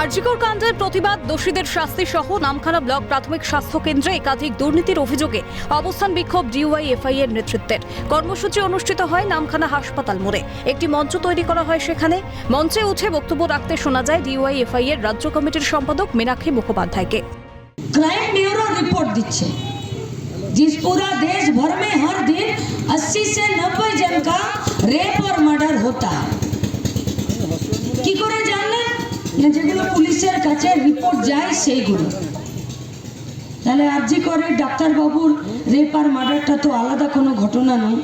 আরজিকর কাণ্ডের প্রতিবাদ দোষীদের শাস্তি সহ নামখানা ব্লক প্রাথমিক স্বাস্থ্য কেন্দ্রে একাধিক দুর্নীতির অভিযোগে অবস্থান বিক্ষোভ ডিওয়াইএফআই এর নেতৃত্বের কর্মসূচি অনুষ্ঠিত হয় নামখানা হাসপাতাল মোড়ে একটি মঞ্চ তৈরি করা হয় সেখানে মঞ্চে উঠে বক্তব্য রাখতে শোনা যায় ডিওয়াইএফআই এর রাজ্য কমিটির সম্পাদক মীনাক্ষী মুখোপাধ্যায়কে क्राइम ब्यूरो रिपोर्ट দিচ্ছে जिस पूरा देश भर में हर दिन 80 से 90 जन का रेप और मर्डर होता है কি করে জানলেন যেগুলো পুলিশের কাছে রিপোর্ট যায় সেইগুলো। তাহলে আরজি করে ডাক্তারবাবুর রেপ আর মার্ডারটা তো আলাদা কোনো ঘটনা নয়।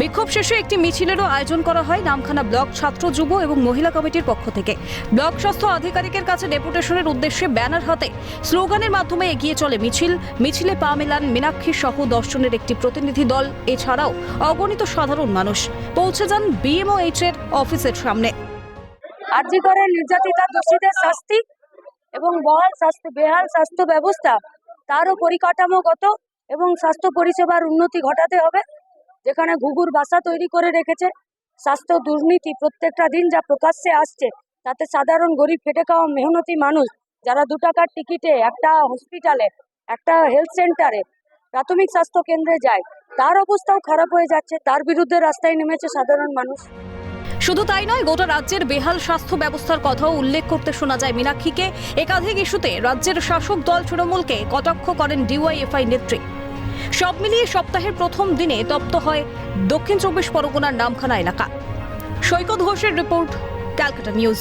বিক্ষোভ শেষে একটি মিছিলেরও আয়োজন করা হয় নামখানা ব্লক ছাত্র যুব এবং মহিলা কমিটির পক্ষ থেকে। ব্লক স্বাস্থ্য আধিকারিকের কাছে ডেপুটেশনের উদ্দেশ্যে ব্যানার হাতে স্লোগানের মাধ্যমে এগিয়ে চলে মিছিল। মিছিলে পা মেলান মীনাক্ষী সহ দর্শনের একটি প্রতিনিধি দল। এছাড়াও অগণিত সাধারণ মানুষ। পৌঁছে যান বিএমওএইচ এর অফিসের সামনে। আর্জি করে নির্যাতিতা, দোষীদের শাস্তি এবং বহাল স্বাস্থ্য, বেহাল স্বাস্থ্য ব্যবস্থা তারও পরিকাঠামোগত এবং স্বাস্থ্য পরিষেবার উন্নতি ঘটাতে হবে, যেখানে ঘুঘুর বাসা তৈরি করে রেখেছে। স্বাস্থ্য দুর্নীতি প্রত্যেকটা দিন যা প্রকাশ্যে আসছে, তাতে সাধারণ গরিব খেটে খাওয়া মেহনতি মানুষ যারা দু টাকার টিকিটে একটা হসপিটালে, একটা হেলথ সেন্টারে, প্রাথমিক স্বাস্থ্য কেন্দ্রে যায়, তার অবস্থাও খারাপ হয়ে যাচ্ছে। তার বিরুদ্ধে রাস্তায় নেমেছে সাধারণ মানুষ। শুধু তাই নয়, গোটা রাজ্যের বেহাল স্বাস্থ্য ব্যবস্থার কথাও উল্লেখ করতে শোনা যায় মীনাক্ষীকে। একাধিক ইস্যুতে রাজ্যের শাসক দল তৃণমূলকে কটাক্ষ করেন ডিওয়াইএফআই নেত্রী। সব মিলিয়ে সপ্তাহের প্রথম দিনে তপ্ত হয় দক্ষিণ চব্বিশ পরগনার নামখানা এলাকা। সৈকত ঘোষের রিপোর্ট, ক্যালকাটা নিউজ।